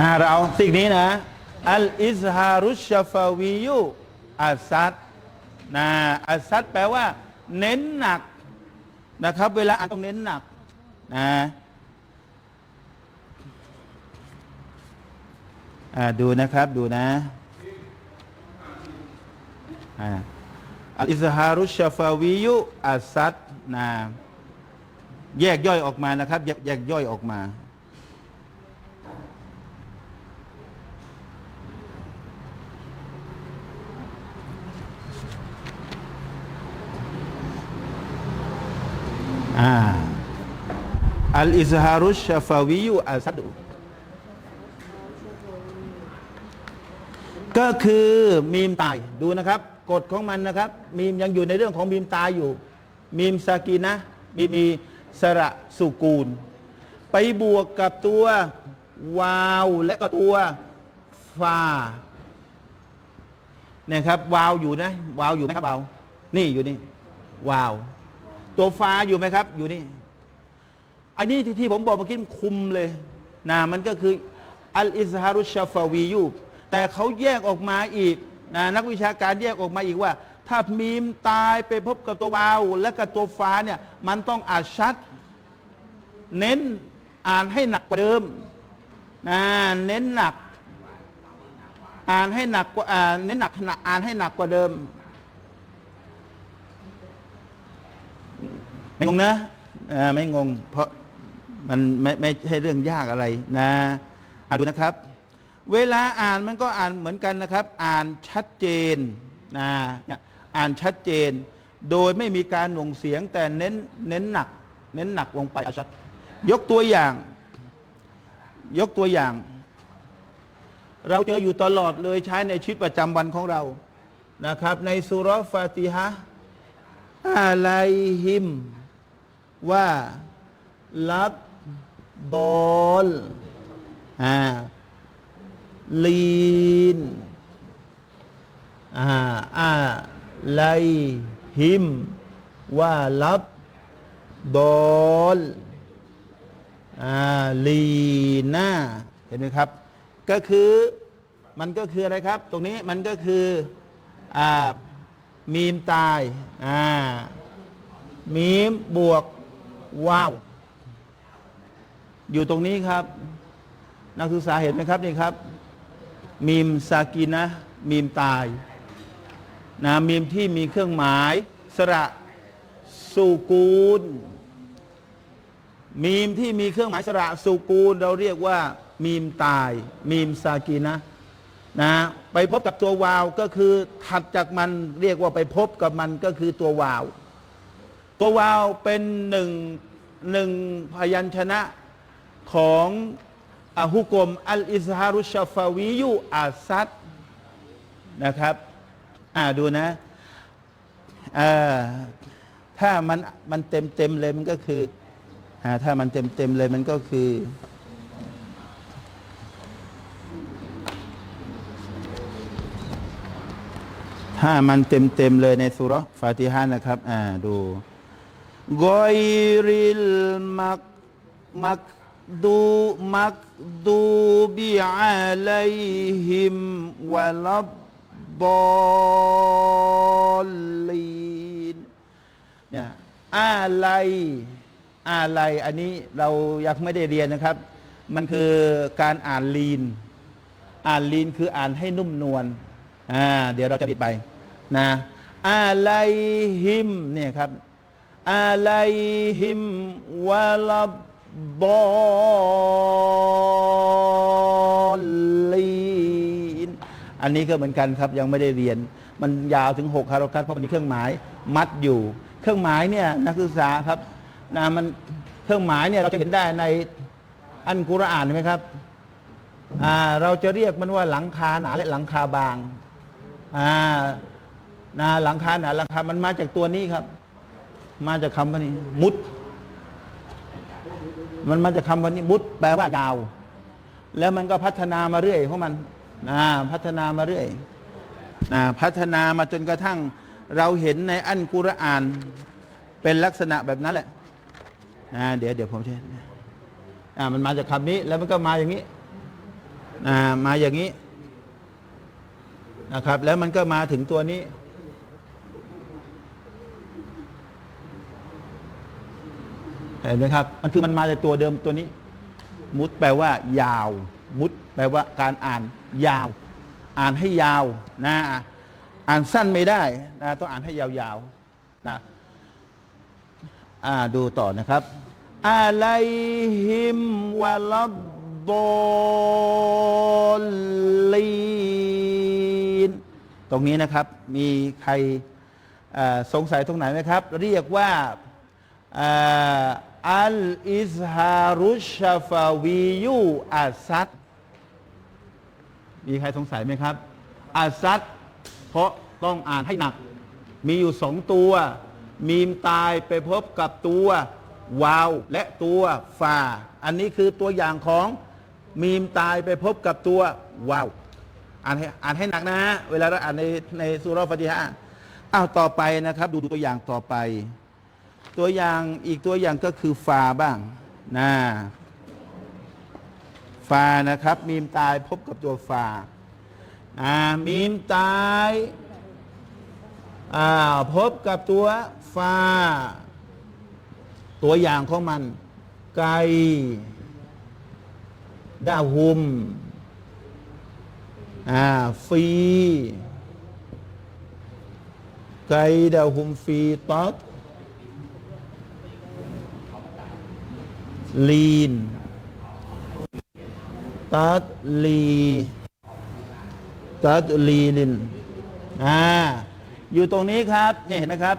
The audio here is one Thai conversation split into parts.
่าเราเอาสิ่งนี้นะ อัลอิซฮารุชชาฟาวิยุอัสซัดนะอัสซัดแปลว่า เน้นหนักนะครับ เวลาอ่านต้องเน้นหนักนะดูนะครับดูนะอ่าอัลอิซฮารุชชาฟาวิยุอัสซัดนะแยกย่อยออกมานะครับ แยกย่อยออกมา อ่าอัลอิซฮารุชชาฟาวิยุอัลซัดก็คือมีมตายดูนะครับ กฎของมันนะครับ มีมยังอยู่ในเรื่องของมีมตายอยู่ มีมซากีนะมีมีสระสุกูล ไปบวกกับตัววาวและก็ตัวฟาเนี่ยครับ วาวอยู่นะ วาวอยู่ไหมครับวาวนี่อยู่นี่ วาว ตัวฟ้าอยู่ไหมครับ อยู่นี่อันนี้ที่ที่ผมบอกเมื่อกี้มันคุมเลยนะมันก็คืออัลอิซฮารุชฟาวียูแต่เขาแยกออกมาอีกนะนักวิชาการแยกออกมาอีกว่า ถ้ามีมตายไปพบกับตัววาว และกับตัวฟ้าเนี่ยมันต้องอ่านชัด เน้นอ่านให้หนักกว่าเดิมนะเน้นหนัก อ่านให้หนักกว่าเน้นหนักหนักอ่านให้หนักกว่าเดิม ไม่งงนะอ่อไม่งง เพราะมันไม่ไม่ใช่เรื่องยากอะไรนะอ่านดูนะครับ เวลาอ่านมันก็อ่านเหมือนกันนะครับ อ่านชัดเจนนะอ่านชัดเจน โดยไม่มีการหน่วงเสียงแต่เน้นเน้นหนัก เน้นหนักลงไปเอาชัดยกตัวอย่าง ยกตัวอย่าง เราเจออยู่ตลอดเลยใช้ในชีวิตประจำวันของเรานะครับ ในสุรฟาติฮะอะไลฮิม ว่าลับบอลอ่าลีนอ่าอะไลฮิม ว่าลับบอลอ่าลีน่าเห็นไหมครับ ก็คือมันก็คืออะไรครับ ตรงนี้มันก็คืออ่ามีมตายอ่ามีมบวก ว้าว อยู่ตรงนี้ครับ นักศึกษาเห็นไหมครับนี่ครับ มีมซากีนะ มีมตายนะมีมที่มีเครื่องหมาย สระสูกูล มีมที่มีเครื่องหมายสระสูกูล เราเรียกว่า มีมตาย มีมซากีนะนะไปพบกับตัววาวก็คือถัดจากมันเรียกว่าไปพบกับมันก็คือตัววาว ตัววาวเป็นหนึ่งหนึ่งพยัญชนะของอะฮุกลมอัลอิซฮารุชฟาวิยุอาซัดนะครับ อ่าดูนะอ่าถ้ามันมันเต็มเต็มเลยมันก็คืออ่าถ้ามันเต็มเต็มเลยมันก็คือถ้ามันเต็มเต็มเลยในสุรฟาติฮานะครับ อ่าดู กอยริลมักมักดูมักดูบิอาลัยฮิมวะลับบอลลีนเนี่ยอะไรอะไรอันนี้เรายังไม่ได้เรียนนะครับ มันคือการอ่านลีน อ่านลีนคืออ่านให้นุ่มนวลอ่าเดี๋ยวเราจะปิดไปนะอะไรฮิมเนี่ยครับ อะไรฮิมวะลับบอลลีนอันนี้ก็เหมือนกันครับยังไม่ได้เรียน มันยาวถึง6คาราคัตเพราะมันมีเครื่องหมายมัดอยู่ เครื่องหมายเนี่ยนักศึกษาครับนะมันเครื่องหมายเนี่ยเราจะเห็นได้ในอันกุรอานไหมครับอ่าเราจะเรียกมันว่าหลังคาหนาและหลังคาบางอ่านะหลังคาหนาหลังคา มันมาจากตัวนี้ครับ มาจากคำว่านี้มุด มันมาจากคำว่านี้มุดแปลว่ายาว แล้วมันก็พัฒนามาเรื่อยของมันนะพัฒนามาเรื่อยนะพัฒนามาจนกระทั่ง เราเห็นในอันกุรอาน เป็นลักษณะแบบนั้นแหละนะเดี๋ยวเดี๋ยวผมจะอ่ามันมาจากคำนี้ แล้วมันก็มาอย่างนี้อ่ามาอย่างนี้นะครับ แล้วมันก็มาถึงตัวนี้ เห็นไหมครับมันคือมันมาจากตัวเดิมตัวนี้ มุดแปลว่า ยาว มุดแปลว่าการอ่านยาว อ่านให้ยาวนะอ่านสั้นไม่ได้นะต้องอ่านให้ยาวๆนะอ่าดูต่อนะครับอะไลฮิมวะลัดดอลลีนตรงนี้นะครับมีใครสงสัยตรงไหนไหมครับ เรียกว่า อ่าอัลอิซฮารุชาฟาวียูอัสซัดมีใครสงสัยไหมครับอาซัดเพราะต้องอ่านให้หนัก มีอยู่สองตัว มีมตายไปพบกับตัว วาว และตัวฟาอันนี้คือตัวอย่างของมีมตายไปพบกับตัววาวอ่านให้อ่านให้หนักนะฮะเวลาเราอ่านในในสุรฟาติฮะอ้าวต่อไปนะครับ ดูตัวอย่างต่อไป ตัวอย่างอีกตัวอย่างก็คือฟาบ้างนะฟานะครับ มีมตายพบกับตัวฟาอ่ามีมตายอ่าพบกับตัวฟา ตัวอย่างของมัน ไก่ดาหุมอ่าฟีไก่ดาหุมฟีตอด ลีน ตัดลี ตัดลีลิน อ่า อยู่ตรงนี้ครับเนี่ยเห็นไหมครับ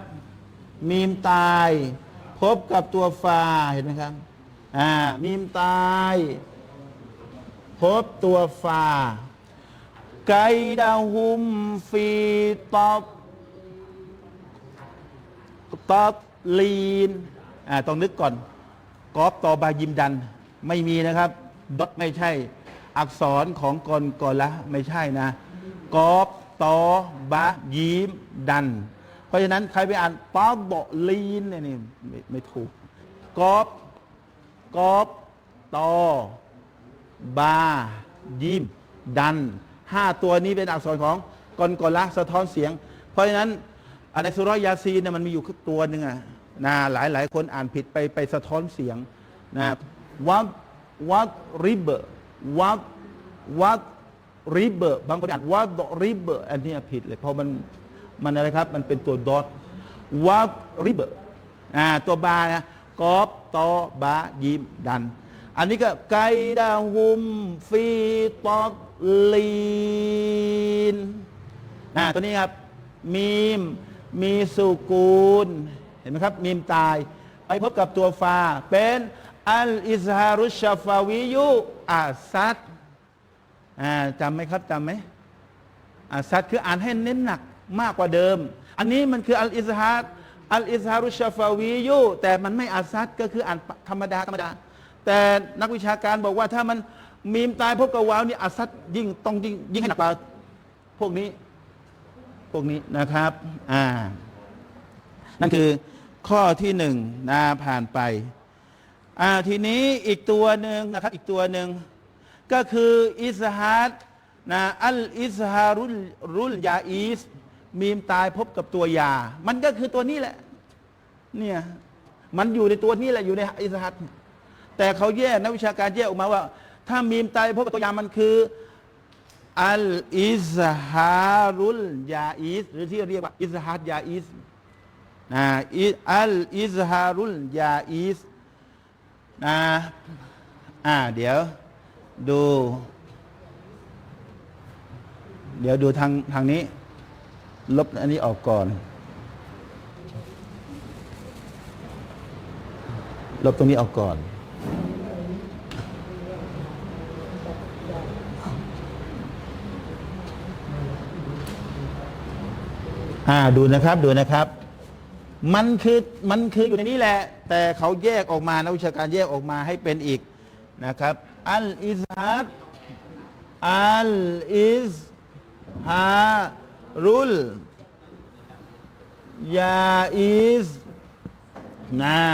มีมตาย พบกับตัวฟา เห็นไหมครับ อ่า มีมตาย พบตัวฟา ไกดาหุมฟีตอบตอบลีน อ่า ต้องนึกก่อน กอบตอบายิมดันไม่มีนะครับดอทไม่ใช่ อักษรของกลกอละไม่ใช่นะกอบตอบะยิมดัน เพราะฉะนั้นใครไปอ่านตอบบลีนเนี่ยนี่ไม่ไม่ถูกกอบกอบตอบายิมดันห้าตัวนี้เป็นอักษรของกลกอละสะท้อนเสียง เพราะฉะนั้นอันในสุรยาซีนเนี่ยมันมีอยู่ตัวหนึ่งอะ นะหลายหลายคนอ่านผิดไปไปสะท้อนเสียงนะวัดวัดริบวัดวัดริบบางคนอ่านวัดริบอันนี้ผิดเลยเพราะมันมันอะไรครับ มันเป็นตัวดอทวัดริบอ่าตัวบานะกอบตอบายิมดัน อันนี้ก็ไกดาหุมฟีตอลีนอ่าตัวนี้ครับมีมมีสุกูลเห็นไหมครับมีมตาย ไปพบกับตัวฟาเป็นอัลอิซฮารุชฟาวิยุอาซัดจำไหมครับจำไหมอาซัดคืออ่านให้เน้นหนักมากกว่าเดิม อันนี้มันคืออัลอิซฮาร์อัลอิซฮารุชฟาวิยุแต่มันไม่อาซัดก็คืออ่านธรรมดาธรรมดา แต่นักวิชาการบอกว่าถ้ามันมีมตายพบกับวาวนี่อาซัดยิ่งต้องยิ่งยิ่งให้หนักกว่าพวกนี้ พวกนี้นะครับ อ่า นั่นคือ ข้อที่หนึ่งนะผ่านไปอ่าทีนี้อีกตัวหนึ่งนะครับอีกตัวหนึ่งก็คืออิสฮัดนะอัลอิสฮารุลรุลยาอีสมีมตายพบกับตัวยา มันก็คือตัวนี้แหละ เนี่ยมันอยู่ในตัวนี้แหละอยู่ในอิสฮัดแต่เขาแยกนักวิชาการแยกออกมาว่า ถ้ามีมตายพบกับตัวยามันคืออัลอิซฮารุลยาอิสหรือที่เรียกว่าอิซฮาดยาอิส นะอิอัลอิซฮารุลยาอิสนะอ่าเดี๋ยวดู เดี๋ยวดูทางทางนี้ ลบอันนี้ออกก่อน ลบตรงนี้ออกก่อนอ่าดูนะครับดูนะครับ มันคือมันคืออยู่ในนี้แหละ แต่เขาแยกออกมานักวิชาการแยกออกมาให้เป็นอีกนะครับ อัลอิซฮัดอัลอิซฮารุลยาอิซนะ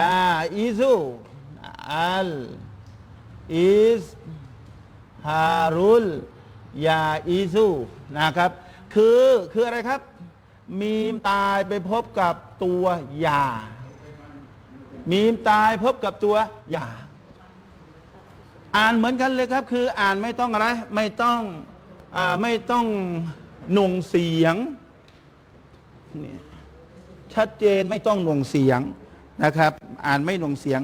ยาอิซุอัลอิซฮารุลยาอีซูนะครับ คือคืออะไรครับ มีมตายไปพบกับตัวยา มีมตายพบกับตัวยา อ่านเหมือนกันเลยครับ คืออ่านไม่ต้องอะไร ไม่ต้องอไม่ต้องหน่งเสียง ชัดเจนไม่ต้องหน่งเสียงนะครับ อ่านไม่หน่งเสียง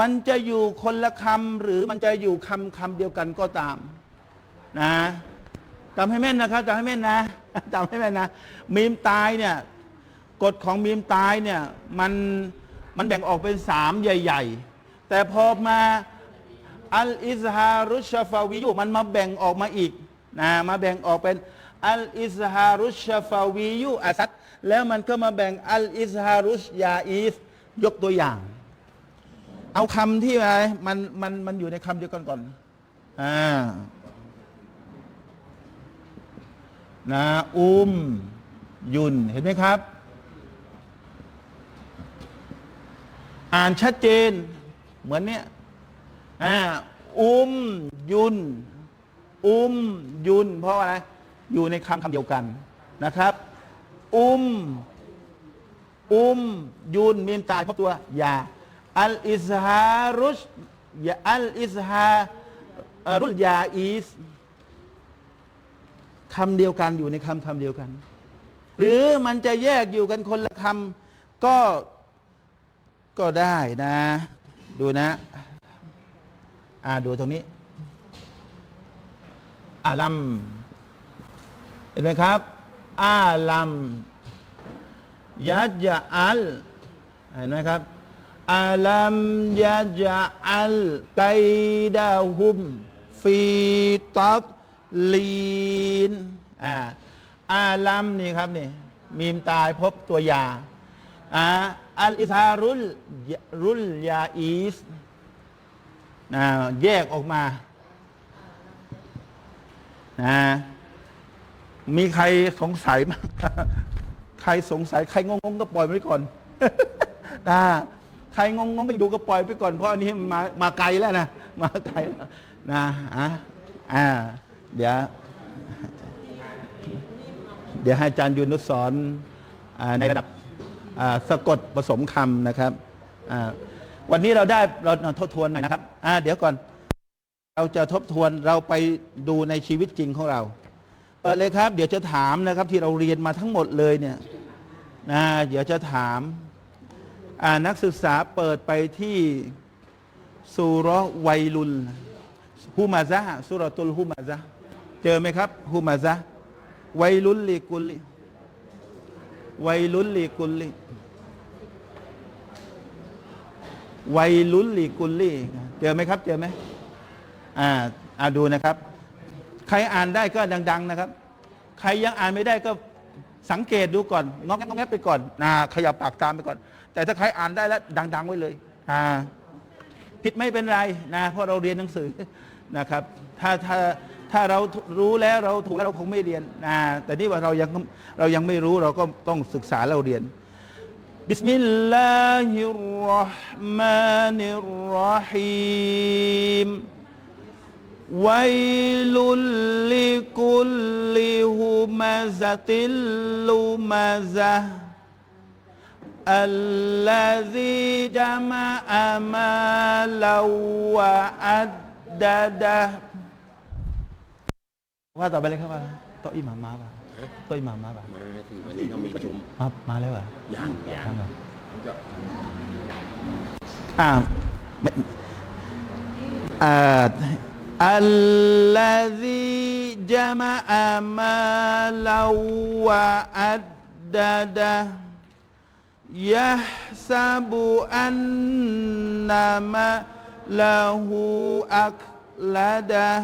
มันจะอยู่คนละคำหรือมันจะอยู่คำคำเดียวกันก็ตาม นะ จำให้แม่นนะครับจำให้แม่นนะจำให้แม่นนะมีมตายเนี่ยกฎของมีมตายเนี่ยมันมันแบ่งออกเป็นสามใหญ่ ๆ แต่พอมาอัลอิซฮารุชฟาวิยุมันมาแบ่งออกมาอีกนะมาแบ่งออกเป็นอัลอิซฮารุชฟาวิยุอาซัดแล้วมันก็มาแบ่งอัลอิซฮารุชยาอีฟยกตัวอย่าง เอาคำที่อะไรมันมันมันอยู่ในคำเดียวกันก่อนอ่า นะอุมยุนเห็นไหมครับ อ่านชัดเจน เหมือนเนี้ยอ่าอุมยุน อุมยุน เพราะอะไร อยู่ในคำคำเดียวกันนะครับ อุม อุมยุนมีนตายเพราะตัวยาอัลอิสฮารุชยาอัลอิสฮารุลยาอีส คำเดียวกันอยู่ในคำคำเดียวกัน หรือมันจะแยกอยู่กันคนละคำก็ก็ได้นะ ดูนะ อ่าดูตรงนี้อาลัมเห็นไหมครับ อาลัมยัจอัลเห็นไหมครับ อาลัมยัจอัลไกดาฮุมฟีตับ ลีนอ่าอาลัมนี่ครับนี่มีมตายพบตัวยาอ่าอัลอิทารุลรุลยาอีสนะแยกออกมานะมีใครสงสัยมั้ยใครสงสัย ใครงงๆก็ปล่อยไว้ก่อนนะใครงงๆไปดูก็ปล่อยไปก่อน เพราะอันนี้มันมามาไกลแล้วนะ มาไกลนะอะอ่า เดี๋ยวเดี๋ยวให้อาจารย์ยุนุสสอนอ่าในระดับอ่าสะกดผสมคำนะครับอ่าวันนี้เราได้เราทบทวนหน่อยนะครับอ่าเดี๋ยวก่อน เราจะทบทวนเราไปดูในชีวิตจริงของเราเปิดเลยครับ เดี๋ยวจะถามนะครับที่เราเรียนมาทั้งหมดเลยเนี่ยนะเดี๋ยวจะถามนักศึกษาเปิดไปที่สุรอวัยลุลฮุมาซะฮ์สุรตุลฮุมาซะฮ์ เจอไหมครับฮุมาซะฮ์วัยลุลลีกุลลิวัยลุลลีกุลลิวัยลุลลีกุลลีเจอไหมครับ เจอไหมอ่าอ่าดูนะครับ ใครอ่านได้ก็ดัง ๆ นะครับ ใครยังอ่านไม่ได้ก็สังเกตดูก่อนงอกงอกแงกไปก่อนนะขยับปากตามไปก่อน แต่ถ้าใครอ่านได้แล้วดัง ๆ ไว้เลย อ่า ผิดไม่เป็นไรนะเพราะเราเรียนหนังสือนะครับ ถ้าถ้า ถ้าเรารู้แล้วเราถูกแล้วเราคงไม่เรียนนะแต่นี่ว่าเรายังเรายังไม่รู้เราก็ต้องศึกษาเราเรียน บิสมิลลาฮิรเราะห์มานิรเราะฮีม ويل لكل همزة لمزة الذي جمع مالا وعدده ว่าต่อไปเลยครับว่าโต๊ะอิหม่ามมาป่ะโต๊ะอิหม่ามมาป่ะ มาสิวันนี้ต้องมีประชุม มามาแล้วเหรอ ยังยัง ยังเหรออ่าไม่อ่า الذي جمع مالا وعدده يحسب أن ماله أكلده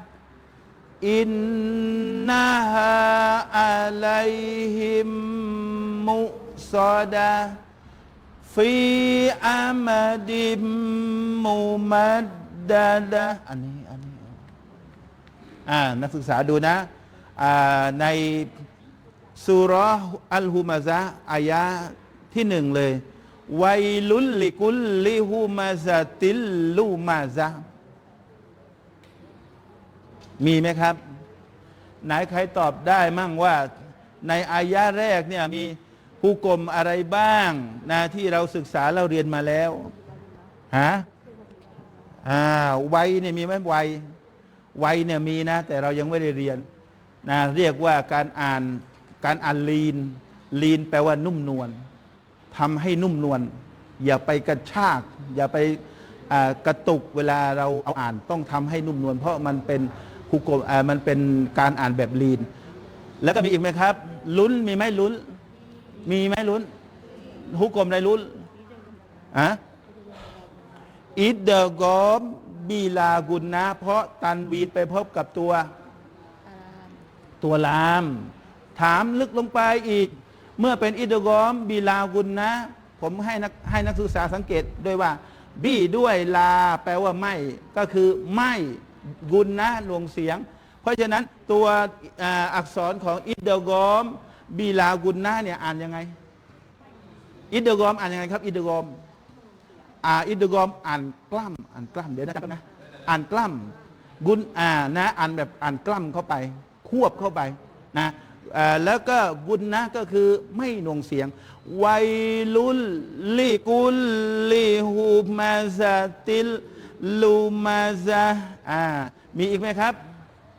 อินนาฮาอะลัยฮิมมุซอดะฟีอามาดิมมุมัดดาดะอันนี้อันนี้อ่านักศึกษาดูนะอ่าในสุร์อัลฮุมาซะอายะที่หนึ่งเลย ไวลุลลิกุลลิฮุมาซะติลลูมาซะ มีไหมครับ ไหนใครตอบได้มั่งว่าในอายะแรกเนี่ยมีผู้กลมอะไรบ้างนะที่เราศึกษาเราเรียนมาแล้วฮะอ่าวัยเนี่ยมีไหมวัยวัยเนี่ยมีนะ แต่เรายังไม่ได้เรียนนะเรียกว่าการอ่านการอ่านลีน ลีนแปลว่านุ่มนวลทำให้นุ่มนวลอย่าไปกระชาก อย่าไปกระตุกเวลาเราเอาอ่านต้องทำให้นุ่มนวลเพราะมันเป็น ฮุกกลมอ่ามันเป็นการอ่านแบบลีน แล้วก็มีอีกไหมครับ ลุ้นมีไหมลุ้น มีไหมลุ้นฮุกกลมอะไรลุ้นอะอิดเดกอมบีลากุนนะ เพราะตันวีดไปพบกับตัว ตัวลาม ถามลึกลงไปอีก เมื่อเป็นอิดกอมบีลากุนนะ ผมให้นักให้นักศึกษาสังเกตด้วยว่า บีด้วยลา แปลว่าไม่ ก็คือไม่ กุนนะลงเสียง เพราะฉะนั้นตัวอักษรของอิดเดกอมบีลากุนนะเนี่ยอ่านยังไง อิดเดกอมอ่านยังไงครับอิดเดกอมอ่าอิดกอมอ่านกล้ำอ่านกล้ำเดี๋ยวนะครับนะอ่านกล้ำกุนอ่านะอ่านแบบอ่านกล้ำเข้าไป ควบเข้าไปนะแล้วก็กุนนะก็คือไม่หน่วงเสียง ไวลุลลิกุลลิฮูมาซาติล ลูมาซาอ่ามีอีกไหมครับ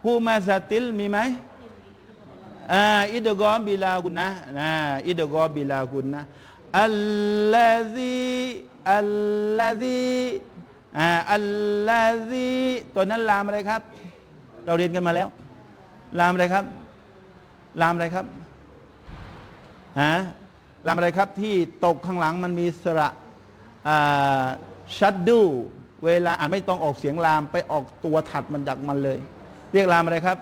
ฮูมาซาติลมีไหมอ่าอิดกอมบิลากุนนะนะอิดกอมบิลากุนนะอัลลาซีอัลลาซีอ่าอัลลาซีตัวนั้นลามอะไรครับ เราเรียนกันมาแล้ว ลามอะไรครับ ลามอะไรครับฮะลามอะไรครับที่ตกข้างหลังมันมีสระอ่าชัดดู เวลาอ่านไม่ต้องออกเสียงลามไปออกตัวถัดมันจากมันเลย เรียกลามอะไรครับ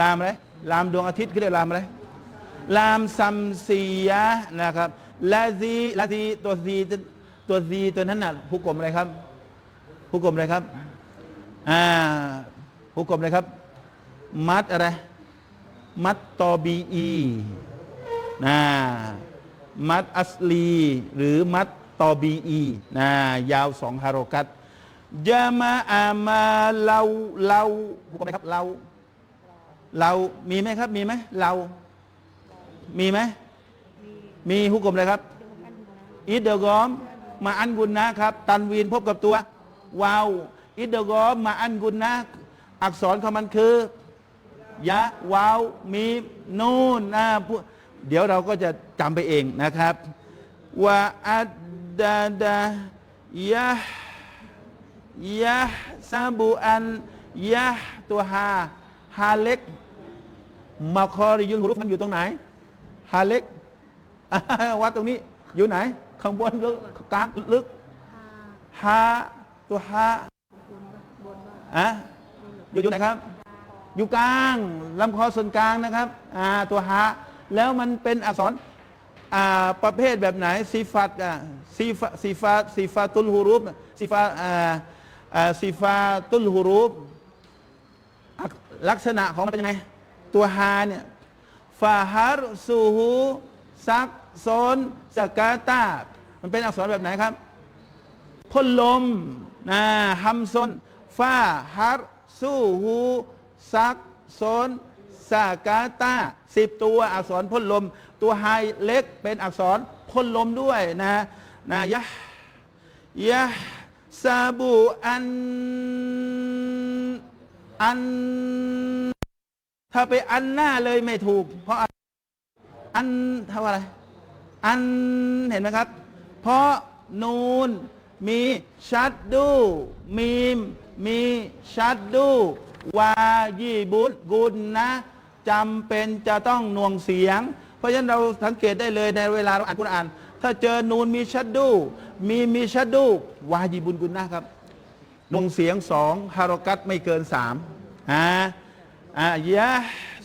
ลามอะไรลามดวงอาทิตย์เขาเรียกลามอะไรลามซัมซียะนะครับลาซีลาซีตัวซีตัวซีตัวนั้นน่ะผู้กลมอะไรครับ ผู้กลมอะไรครับอ่าผู้กลมอะไรครับ มัดอะไรมัดตอบีอีนะมัดอัสลี หรือมัด ตอบีอีนะยาวสองฮาโรกัตยามาอามาเราเราผู้กลมอะไรครับเรา เรามีไหมครับ มีไหมเรา มีไหมมีฮุกกลมอะไรครับอิดเดกอม มาอันกุนนะครับ ตันวีนพบกับตัววาวอิดเดกอม มาอันกุนนะ อักษรของมันคือยะวาวมีนูนนะเดี๋ยวเราก็จะจำไปเองนะครับว่าอัด ดาดายะยะซาบูอันยะตัวฮาฮาเล็กมาคอริยุนหุรุฟันอยู่ตรงไหนฮาเล็กวัดตรงนี้อยู่ไหน ข้างบนหรือกลางลึกฮาตัวฮาอะอยู่อยู่ไหนครับ อยู่กลางลำคอส่วนกลางนะครับอ่าตัวฮาแล้วมันเป็นอักษร อ่าประเภทแบบไหนซีฟัตอะซีฟาซีฟาซีฟาตุลฮูรุฟซีฟาอ่าอ่าซีฟาตุลฮูรุฟอักลักษณะของมันเป็นยังไง ตัวฮาเนี่ยฟาฮารซูฮูซักโซนสกาตา มันเป็นอักษรแบบไหนครับพ่นลมนะฮัมซนฟาฮารซูฮูซักโซนสกาตาสิบตัวอักษรพ่นลม ตัวไฮเล็กเป็นอักษรพ่นลมด้วยนะนะยะยะซาบูอันอัน ถ้าไปอันหน้าเลยไม่ถูก เพราะอันเท่าอะไร อันเห็นไหมครับ เพราะนูนมีชัดดูมีมมีชัดดูวายีบุตรกุลนะจำเป็นจะต้องน่วงเสียง เพราะฉะนั้นเราสังเกตได้เลยในเวลาเราอ่านกุรอาน ถ้าเจอนูนมีชัดดู มีมีชัดดูวายีบุญกุลนะครับลงเสียงสองฮารกัตไม่เกินสามอ่าอายะ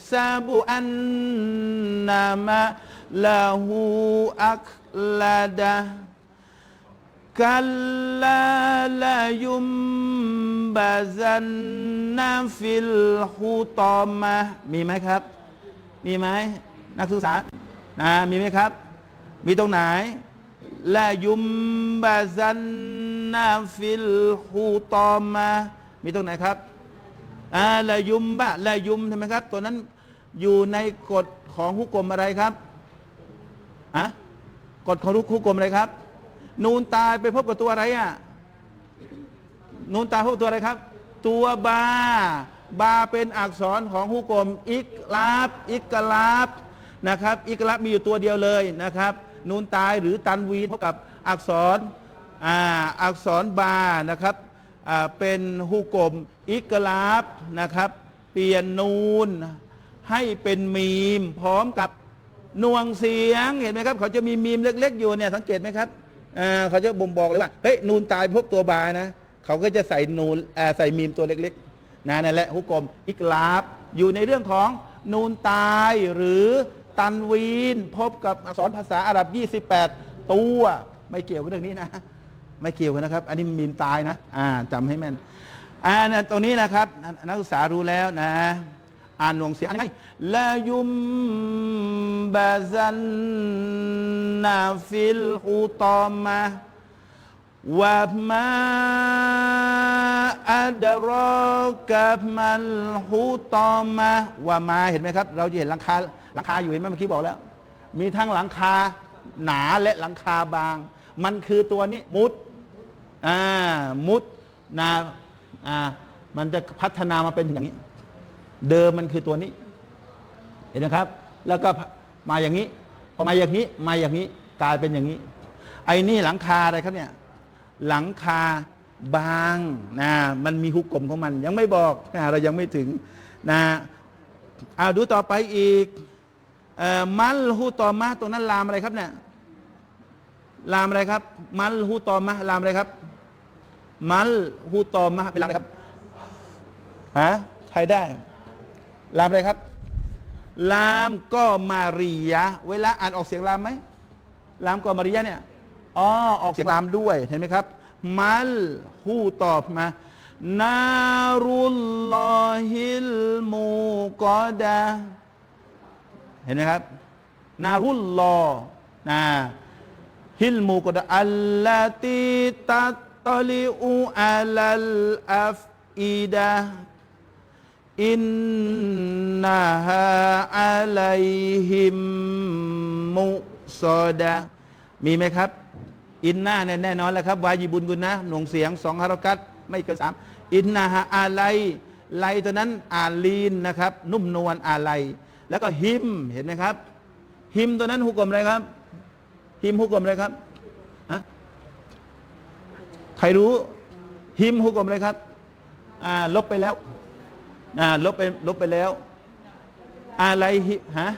ซาบุอันนามะลาหูอักลาดะกัลลาลายุมบาซันนาฟิลฮูตอมะมีไหมครับ มีไหม นักศึกษานะมีไหมครับ มีตรงไหนลายุมบาซันนาฟิลฮูตอมะมีตรงไหนครับอ่าลายุมบะลายุมใช่ไหมครับ ตัวนั้นอยู่ในกฎของฮุกกลมอะไรครับอะกฎของฮุกกลมอะไรครับ นูนตายไปพบกับตัวอะไรอะนูนตายพบกับตัวอะไรครับ ตัวบา บาเป็นอักษรของฮุกกลม อิกลาบ อิกลาบ นะครับ อิกลาบมีอยู่ตัวเดียวเลยนะครับ นูนตายหรือตันวีนพบกับอักษรอ่าอักษรบานะครับอ่าเป็นฮุกกลมอิกลาบนะครับ เปลี่ยนนูนให้เป็นมีม พร้อมกับนวงเสียงเห็นไหมครับ เขาจะมีมีมเล็ก ๆ อยู่เนี่ยสังเกตไหมครับอ่าเขาจะบ่งบอกเลยว่าเฮ้ยนูนตายพบตัวบานะเขาก็จะใส่นูนอ่าใส่มีมตัวเล็กๆนะนั่นแหละฮุกกลมอิกลาบอยู่ในเรื่องของนูนตายหรือ ตันวีน พบกับอักษรภาษาอาหรับ 28 ตัว ไม่เกี่ยวกับเรื่องนี้นะ ไม่เกี่ยวกันนะครับ อันนี้มีนตายนะ อ่าจำให้แม่นอ่านะตรงนี้นะครับ นักศึกษารู้แล้วนะอ่านหน่วงเสียงอันนี้ลายุมบาซันนาฟิลฮุตอมะ วะมาอัดรอกับมัลฮูตอมะวะมาเห็นไหมครับ เราจะเห็นหลังคาหลังคาอยู่เห็นไหมเมื่อกี้บอกแล้ว มีทั้งหลังคาหนาและหลังคาบาง มันคือตัวนี้มุดอ่ามุดนาอ่ามันจะพัฒนามาเป็นอย่างนี้ เดิมมันคือตัวนี้ เห็นไหมครับ แล้วก็มาอย่างนี้มาอย่างนี้มาอย่างนี้กลายเป็นอย่างนี้ ไอ้นี่หลังคาอะไรครับเนี่ย หลังคาบางนะมันมีหุกกลมของมัน ยังไม่บอกนะเรายังไม่ถึงนะเอาดูต่อไปอีกอมัลฮูตอมะตรงนั้นลามอะไรครับเนี่ยลามอะไรครับ มัลฮูตอมะลามอะไรครับ มัลฮูตอมะเป็นลามอะไรครับฮะใครได้ ลามอะไรครับ ลามก็มารียะเวลาอ่านออกเสียงลามไหมลามก็มารียะเนี่ย อ๋อออกเสียงลามด้วยเห็นไหมครับ มัลฮูตอบมา นารุลลอฮิลมูกอดาเห็นไหมครับ นารุลลอนะฮิลมูกอดาอัลลาติตัตตลิอูอัลัลอัฟอีดะอินนาฮาอะลัยฮิมมุซอดะมีไหมครับ อินนาเนี่ยแน่นอนแล้วครับวาญิบุญกุนนะหน่วงเสียงสองฮารกัตไม่เกินสามอินนาฮาอะลัยไลตัวนั้นอาลีนนะครับ นุ่มนวลอะไลแล้วก็ฮิมเห็นไหมครับฮิมตัวนั้นหุกกลมอะไรครับฮิมหุกกลมอะไรครับฮะใครรู้ฮิมหุกกลมอะไรครับ อ่า ลบไปแล้ว อ่า ลบไปลบไปแล้ว อะไรฮิฮะ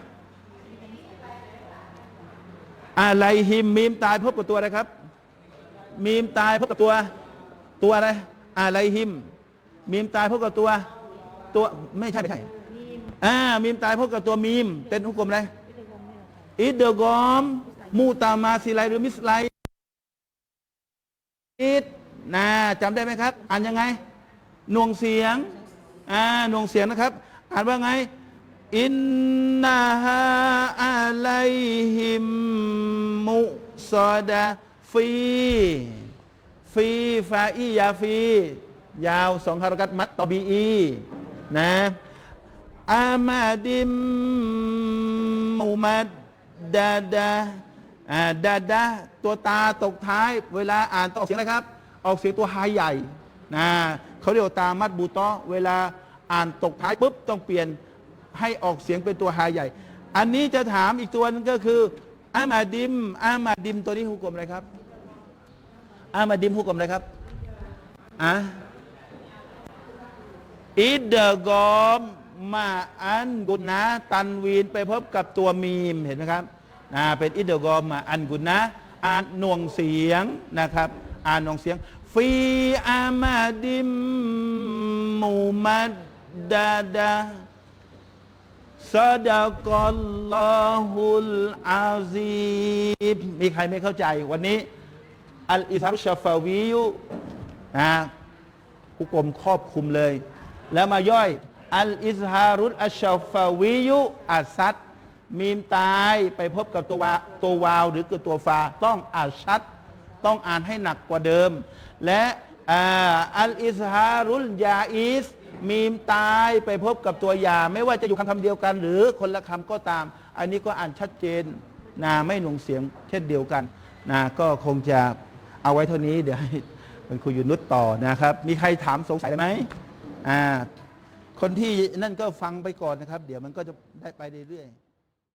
อะไรฮิมมีมตายพบกับตัวอะไรครับ มีมตายพบกับตัว ตัวอะไร อะไรฮิม มีมตายพบกับตัว ตัวไม่ใช่ไม่ใช่อ่ามีมตายพบกับตัวมีมเป็นหุกกลมอะไรอิดเดกอม มูตามาซิไลหรือมิสไลอิดนะจำได้ไหมครับ อ่านยังไงหน่วงเสียงอ่าหน่วงเสียงนะครับ อ่านว่าไง อินนาฮาอะลัยฮิมมุซอดะฟีฟีฟาอียาฟี ยาวสองฮารกัตมัตตบีอีนะอามาดิมมูมัดดาดาดาดาตัวตาตกท้าย เวลาอ่านต้องออกเสียงอะครับ ออกเสียงตัวฮายใหญ่นะเขาเรียกตามัดบูตอเวลาอ่านตกท้ายปุ๊บต้องเปลี่ยน ให้ออกเสียงเป็นตัวฮาใหญ่ อันนี้จะถามอีกตัวนึงก็คืออามาดิมอามาดิมตัวนี้ฮุกกลมอะไรครับอามาดิมฮุกกลมอะไรครับอะอิดเดกอมมาอันกุนนะตันวีนไปพบกับตัวมีมเห็นไหมครับอ่าเป็นอิดเดกอมมาอันกุนนะอ่านหน่วงเสียงนะครับ อ่านหน่วงเสียง ฟีอามาดิมมูมัดดาดา ซาดะกัลลอฮุลอาซีมมีใครไม่เข้าใจวันนี้ อัลอิสฮารุชาฟาวียุนะผู้กลมครอบคุมเลย แล้วมาย่อย อัลอิสฮารุตอัชฟาวียุอัสซัดมีมตายไปพบกับตัววาตัววาวหรือกับตัวฟา ต้องอัชชัด ต้องอ่านให้หนักกว่าเดิม และอัลอิสฮารุลยาอิส มีมตายไปพบกับตัวยาไม่ว่าจะอยู่คำคำเดียวกัน หรือคนละคำก็ตาม อันนี้ก็อ่านชัดเจนนะไม่หนุงเสียงเช่นเดียวกันนะก็คงจะเอาไว้เท่านี้เดี๋ยวให้มันคุยยุนุษต่อนะครับ มีใครถามสงสัยไหมอ่าคนที่นั่นก็ฟังไปก่อนนะครับ เดี๋ยวมันก็จะได้ไปเรื่อยๆ